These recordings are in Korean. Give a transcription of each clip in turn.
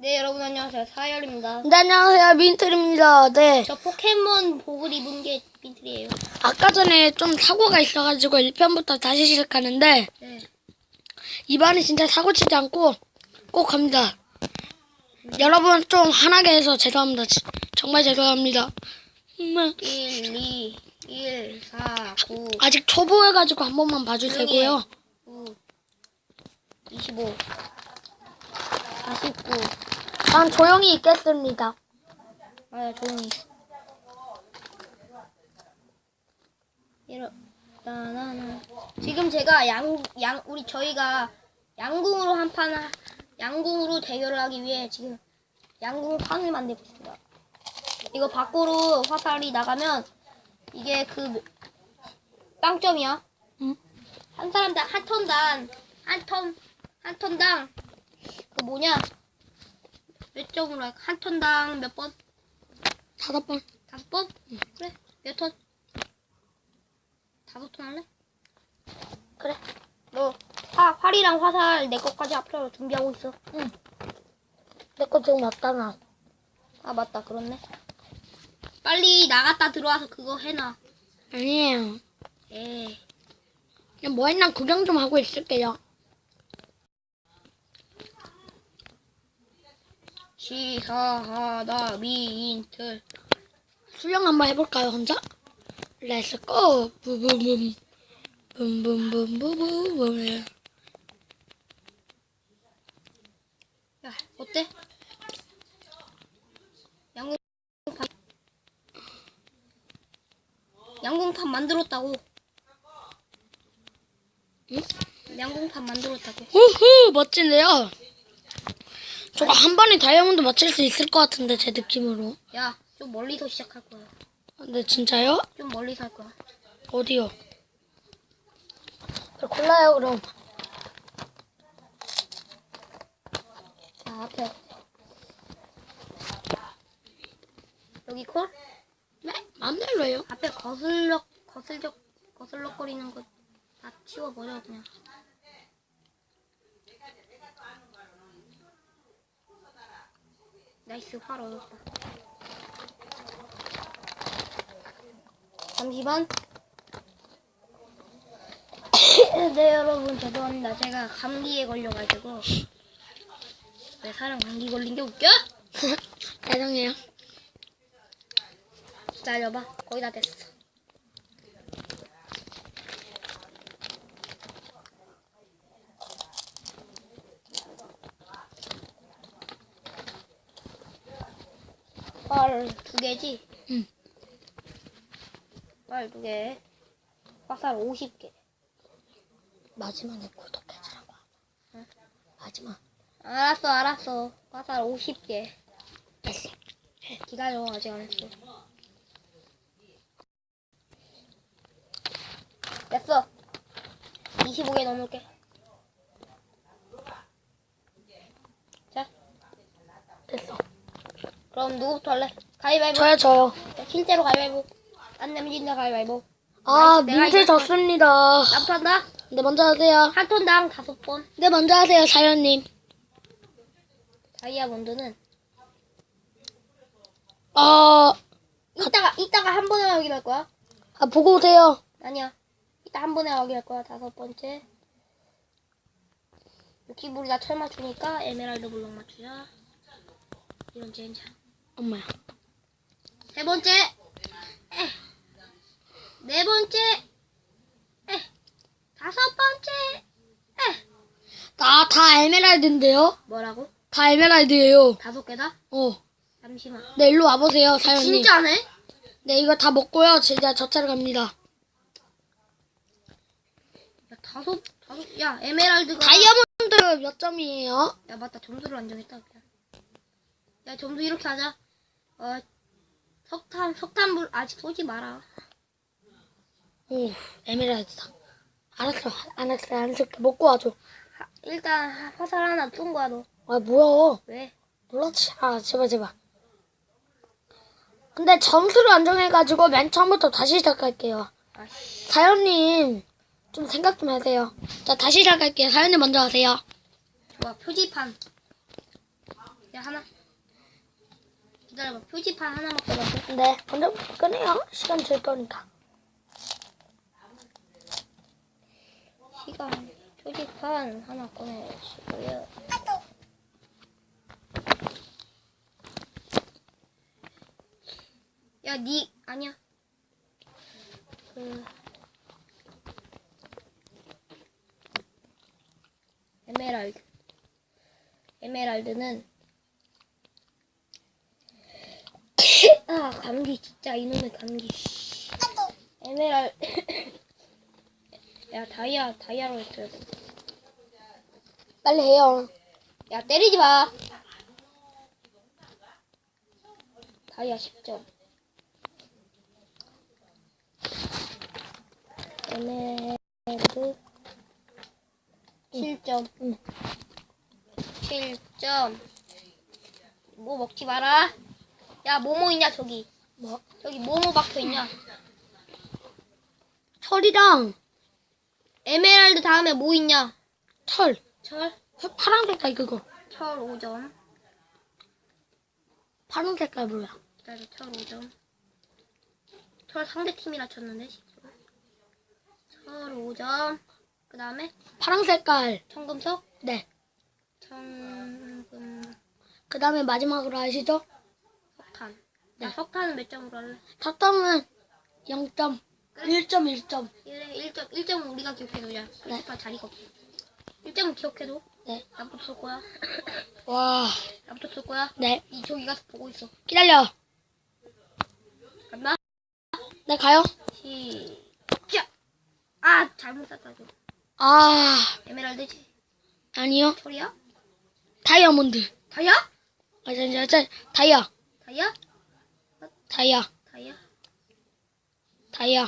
네, 여러분 안녕하세요. 사열입니다. 네, 안녕하세요. 민트입니다. 네. 저 포켓몬 복을 입은 게 빈트리예요. 아까 전에 좀 사고가 있어가지고 1편부터 다시 시작하는데, 네. 이번에 진짜 사고 치지 않고 꼭 갑니다. 여러분 좀 화나게 해서 죄송합니다. 지- 정말 죄송합니다. 음, 1, 2, 1, 4, 9, 아직 초보해가지고 한 번만 봐주세요. 9, 25, 49. 전 조용히 있겠습니다. 아, 조용히. 이러, 나나나. 지금 제가 양, 양, 우리 저희가 양궁으로 한 판, 하- 양궁으로 대결을 하기 위해 지금 양궁 판을 만들고 있습니다. 이거 밖으로 화살이 나가면 이게 그 빵점이야. 응? 한 사람당 한 턴당 한 턴, 한 턴당 그 뭐냐 몇 점으로 할까? 한 턴당 몇 번? 다섯 번. 다섯 번? 그래. 몇 턴? 다섯 턴 할래? 그래. 너 화, 활이랑 화살 내 것까지 앞으로 준비하고 있어. 내거 지금 왔잖아. 아 맞다. 그렇네. 빨리 나갔다 들어와서 그거 해놔. 아니에요. 에이. 그냥 뭐 했나 구경 좀 하고 있을게요. 시사하다 미인틀. 수영 한번 해볼까요, 혼자? 렛츠 고! 부부붐. 붐붐붐부부붐. 야 어때? 양궁판 양궁판 만들었다고. 응? 양궁판 만들었다고. 후후! 멋진데요? 저거 한 번에 다이아몬드 맞출 수 있을 것 같은데, 제 느낌으로. 야, 좀 멀리서 시작할 거야. 근데 진짜요? 좀 멀리서 할 거야. 어디요? 그래, 골라요, 그럼. 자, 앞에. 여기 콜? 네, 마음대로 해요. 앞에 거슬럭, 거슬적, 거슬럭거리는 거 다 치워버려, 그냥. 나이스, 활 얻었다. 잠시만. 네, 여러분, 죄송합니다. 제가 감기에 걸려가지고. 내 사람 감기 걸린 게 웃겨? 죄송해요. 기다려봐. 거의 다 됐어. 헐, 두 개지? 응. 헐, 두 개. 화살 50개. 마지막에 구독해주라고 하자. 마지막. 알았어, 알았어. 화살 50개. 됐어. 기다려, 아직 안 했어. 됐어. 25개 넘을게. 자, 됐어. 그럼 누구부터 할래? 가위바위보. 저요, 저요. 자, 실제로 가위바위보. 안 내면 진다 가위바위보. 아, 내가 민트 이겼어. 졌습니다. 나부터 한다. 네, 먼저 하세요. 한 톤당 다섯 번. 네, 먼저 하세요, 사연님. 다이아몬드는 아, 이따가 이따가 한 번에 확인할 거야. 아, 보고 오세요. 아니야. 이따 한 번에 확인할 거야. 다섯 번째. 루키볼이 나철 맞추니까 에메랄드 블록 맞추자. 이런 젠장. 엄마야. 세 번째. 에. 네 번째. 에. 다섯 번째. 에. 다, 다 에메랄드인데요? 뭐라고? 다 에메랄드예요. 다섯 개다? 어. 잠시만. 네, 일로 와보세요, 사연님. 진짜네? 네, 이거 다 먹고요. 진짜 저 차로 갑니다. 야, 다섯, 다섯, 야, 에메랄드가. 다이아몬드 몇 점이에요? 야, 맞다. 점수를 안 정했다. 야, 점수 이렇게 하자. 어, 석탄, 석탄불 아직 쏘지 마라. 오, 에메랄드다. 알았어, 알았어, 알았어. 먹고 와줘. 하- 일단 하- 화살 하나 쏜 거야, 너. 아, 뭐야. 왜? 몰랐지. 아, 제발, 제발. 근데 점수를 안 정해가지고 맨 처음부터 다시 시작할게요. 아씨. 사연님, 좀 생각 좀 하세요. 자, 다시 시작할게요. 사연님 먼저 하세요. 좋아, 표지판. 야 하나. 기다려봐. 표지판 하나만 꺼놓고. 네, 먼저 꺼내요. 시간 줄 거니까. 시간 표지판 하나 꺼내시고요. 야, 니 아니야. 그 에메랄드. 에메랄드는 아 감기 진짜 이놈의 감기. 에메랄 야 다이아 다이아로 했어야 돼. 빨리 해요. 야 때리지 마. 다이아 10점. 에메랄드 7점. 응. 7점. 뭐 먹지 마라. 야 뭐뭐 있냐 저기. 뭐? 저기 뭐뭐 박혀 있냐. 철이랑 에메랄드 다음에 뭐 있냐. 철. 철. 파란 색깔 그거. 철 5점. 파란 색깔 뭐야? 기다려 철 5점. 철 상대 팀이라 쳤는데. 철 5점. 그 다음에 파란 색깔. 청금석. 네. 청금 그 다음에 마지막으로 아시죠? 석탄. 네. 야 석탄은 몇 점으로 할래? 탑담은 0점. 1점 1점. 1, 1점 1점 우리가 기억해두자. 네. 자리가 없어. 1점은 기억해도. 네. 나부터 쏠 거야. 와. 나부터 쏠 거야. 네. 이 저기 가서 보고 있어. 기다려. 간다. 네, 가요. 시작. 아 잘못 쐈다 저. 아, 에메랄드지. 아니요. 철이야? 다이아몬드. 다이아? 아, 자, 자, 자, 다이아. 다이아? 다이아. 다이아? 다이아.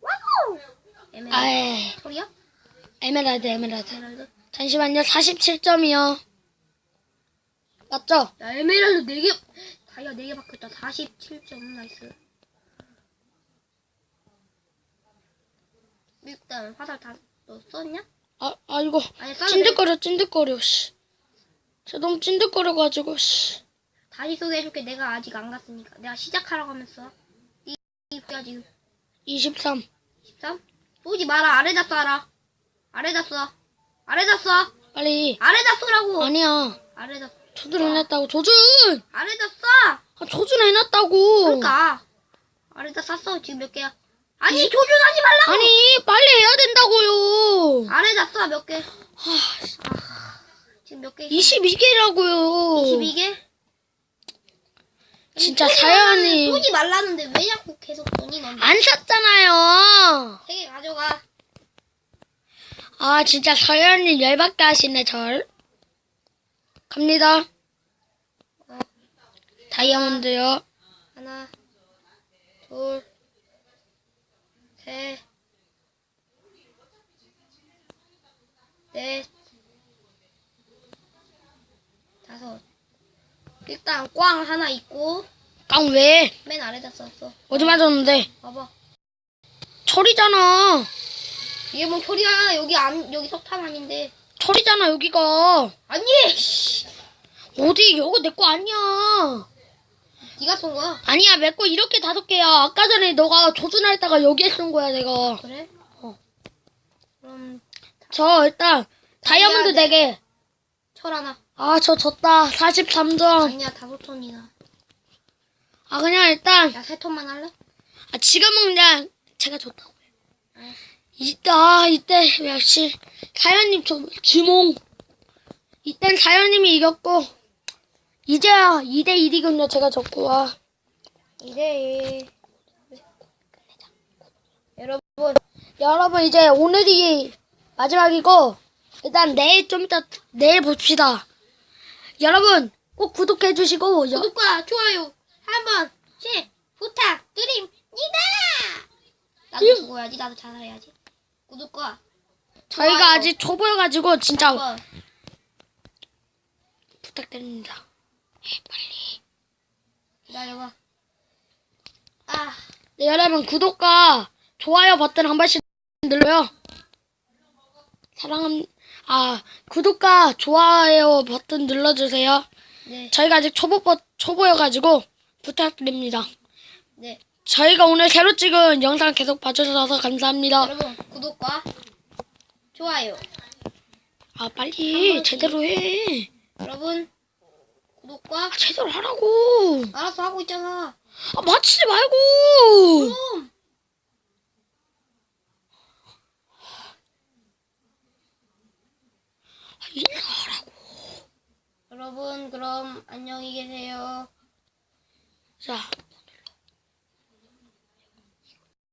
와우! 에메랄드. 아이, 철이야? 에메랄드, 에메랄드. 에메랄드. 잠시만요. 47점이요. 맞죠? 야 에메랄드 4개 다이아 4개 바뀌었다 47점 나이스 일단 화살 다너 썼냐? 아, 아. 아니 돼 찐득거려, 찐득거려, 씨. 저 너무 찐득거려가지고, 씨. 다시 소개해줄게 내가 아직 안 갔으니까 내가 시작하라고 하면서 이, 이 뭐야 지금 23. 13? 쏘지 마라 아래다 쏴라 아래다 쏴 아래다 쏴 빨리. 아래다 쏘라고 아니야. 아래다 쏴. 조준 해놨다고. 조준! 아래다 쏴 아, 조준 해놨다고. 그러니까 아래다 쐈어 지금 몇 개야 아니 조준하지 말라고 아니, 빨리 해야 된다고요. 아래다 쏴 몇 개? 아, 지금 몇 개? 22개라고요. 22개? 진짜 사연이 쏘지 말라는데 왜 자꾸 계속 쏘니 넌? 안 샀잖아요. 세개 가져가. 아, 진짜 사연이 열받게 하시네, 절. 갑니다. 어, 다이아몬드요. 하나, 둘, 셋, 넷, 다섯. 일단 꽝 하나 있고 깡 왜? 맨 아래다 썼어. 어디 맞았는데? 봐봐. 철이잖아. 이게 뭔 소리야? 여기 안 여기 석탄 아닌데. 철이잖아, 여기가. 아니. 씨. 어디, 여기 내 거 아니야. 네가 쏜 거야. 아니야, 내 거 이렇게 다섯 개야. 아까 전에 너가 조준했다가 여기에 쓴 거야, 내가. 그래? 어. 그럼 저 일단 다이아몬드 다이아 네 개. 철 하나. 아, 저 졌다. 43점. 아니야 다섯 톤이나. 아, 그냥 일단, 야세 톤만 할래? 아, 지금은 그냥 제가 졌다고. 아, 이때, 아, 이때, 역시, 사연님 저, 주몽. 이땐 사연님이 이겼고, 이제야 2대 1이군요, 제가 졌고, 아. 이제 여러분 여러분, 이제 오늘이 마지막이고, 일단 내일 좀 이따, 내일 봅시다. 여러분, 꼭 구독해 주시고, 여, 구독과 좋아요 한 번씩 부탁드립니다. 나도 음. 죽어야지 나도 자살해야지. 구독과 저희가 좋아요. 아직 초보여가지고, 진짜 한번 부탁드립니다. 기다려봐. 아 네, 여러분, 구독과 좋아요 버튼 한 번씩 눌러요. 사랑합, 아, 구독과 좋아요 버튼 눌러주세요. 네, 저희가 아직 초보 초보여가지고 부탁드립니다. 네. 저희가 오늘 새로 찍은 영상 계속 봐주셔서 감사합니다. 여러분 구독과 좋아요. 아 빨리 제대로 해. 여러분 구독과 아, 제대로 하라고. 알아서 하고 있잖아. 아 맞히지 말고. 좀. 아, 이리 하라고. 여러분 그럼 안녕히 계세요. 자